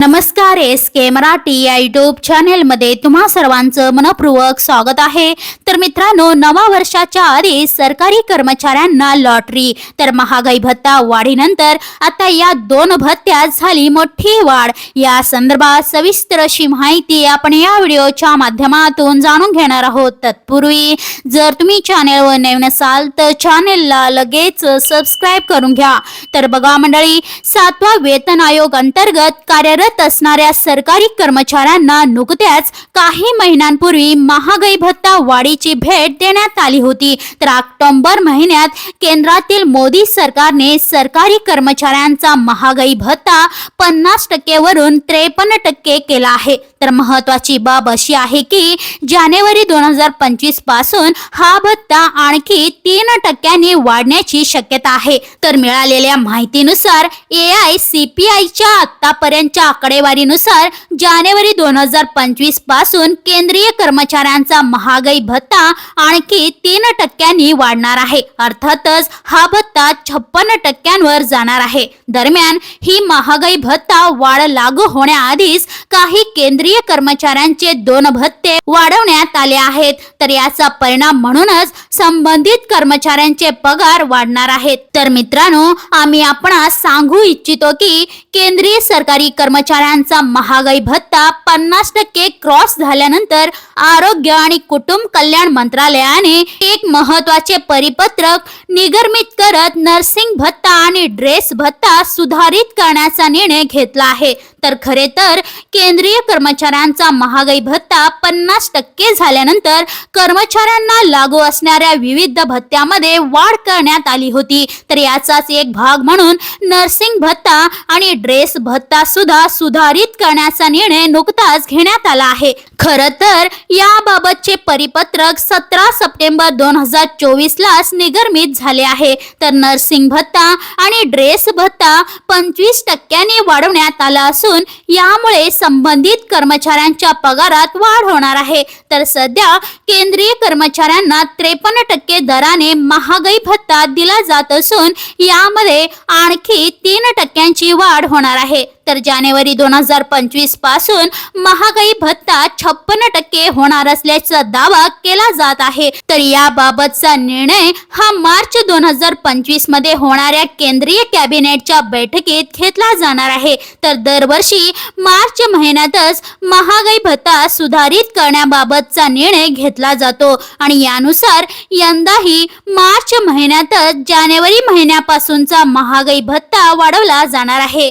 नमस्कार एस के मराठी या युट्यूब चॅनेलमध्ये तुम्हा सर्वांचं मनपूर्वक स्वागत आहे. तर मित्रांनो नवा वर्षाच्या आधी सरकारी कर्मचाऱ्यांना लॉटरी तर महागाई भत्ता वाढीनंतर आता या दोन भत्त्यात झाली मोठी वाढ. या संदर्भात सविस्तर अशी माहिती आपण या व्हिडिओच्या माध्यमातून जाणून घेणार आहोत. तत्पूर्वी जर तुम्ही चॅनेलवर नवीन असाल तर चॅनेलला लगेच सबस्क्राईब करून घ्या. तर बघा मंडळी सातवा वेतन आयोग अंतर्गत कार्यरत असणाऱ्या सरकारी कर्मचाऱ्यांना नुकत्याच काही महिन्यांपूर्वी महागाई भत्ता वाढी मोदींची भेट देण्यात आली होती. तर ऑक्टोबर महिन्यात केंद्रातील मोदी सरकारने सरकारी कर्मचाऱ्यांचा महागाई भत्ता पन्नास टक्केवरून त्रेपन्न टक्के केला आहे. तर महत्वाची बाब अशी आहे की जानेवारी दोन हजार पंचवीसपासून हा भत्ता आणखी तीन टक्क्यांनी वाढण्याची शक्यता आहे. तर मिळालेल्या माहितीनुसार ए आय सी पी आयच्या आतापर्यंतच्या आकडेवारीनुसार जानेवारी दोन हजार पंचवीसपासून केंद्रीय कर्मचाऱ्यांचा महागाई भत्ता आणखी तीन टक्क्यांनी वाढणार आहे. अर्थातच हा भत्ता छप्पन्न टक्क्यांवर जाणार आहे. दरम्यान ही महागाई भत्ता वाढ लागू होण्याआधीच काही केंद्रीय कर्मचाऱ्यांचे दोन भत्ते वाढवण्यात आले आहेत. तर याचा परिणाम म्हणूनच संबंधित कर्मचाऱ्यांचे पगार वाढणार आहेत. तर मित्रांनो आम्ही आपणास सांगू इच्छितो की केंद्रीय सरकारी कर्मचाऱ्यांचा महागाई भत्ता पन्नास टक्के क्रॉस झाल्यानंतर आरोग्य आणि कुटुंब कल्याण मंत्रालयाने एक महत्त्वाचे परिपत्रक निगर्मित करत नर्सिंग भत्ता आणि ड्रेस भत्ता सुधारित करण्याचा निर्णय घेतला आहे. तर खरे तर केंद्रीय कर्मचाऱ्यांचा महागाई भत्ता पन्नास टक्के झाल्यानंतर कर्मचाऱ्यांना लागू असणाऱ्या विविध भत्त्यामध्ये वाढ करण्यात आली होती. तर याचाच एक भाग म्हणून नर्सिंग भत्ता आणि ड्रेस भत्ता सुद्धा सुधारित करण्याचा निर्णय नुकताच घेण्यात आला आहे. खर तर याबाबतचे परिपत्रक सतरा सप्टेंबर दोन हजार चोवीस लाच निगर्मित झाले आहे. तर नर्सिंग भत्ता आणि ड्रेस भत्ता पंचवीस टक्क्यांनी वाढवण्यात आला असून असून यामुळे संबंधित कर्मचाऱ्यांच्या पगारात वाढ होणार आहे. तर सध्या केंद्रीय कर्मचाऱ्यांना त्रेपन्न टक्के दराने महागाई भत्ता दिला जात असून यामध्ये आणखी तीन टक्क्यांची वाढ होणार आहे. तर जानेवारी दोन हजार पंचवीसपासून महागाई भत्ता छप्पन्न टक्के होणार असल्याचा दावा केला जात आहे. तर याबाबतचा निर्णय हा मार्च दोन हजार पंचवीसमध्ये होणाऱ्या केंद्रीय कॅबिनेटच्या बैठकीत घेतला जाणार आहे. तर दरवर्षी मार्च महिन्यातच महागाई भत्ता सुधारित करण्याबाबतचा निर्णय घेतला जातो आणि यानुसार यंदाही मार्च महिन्यातच जानेवारी महिन्यापासूनचा महागाई भत्ता वाढवला जाणार आहे.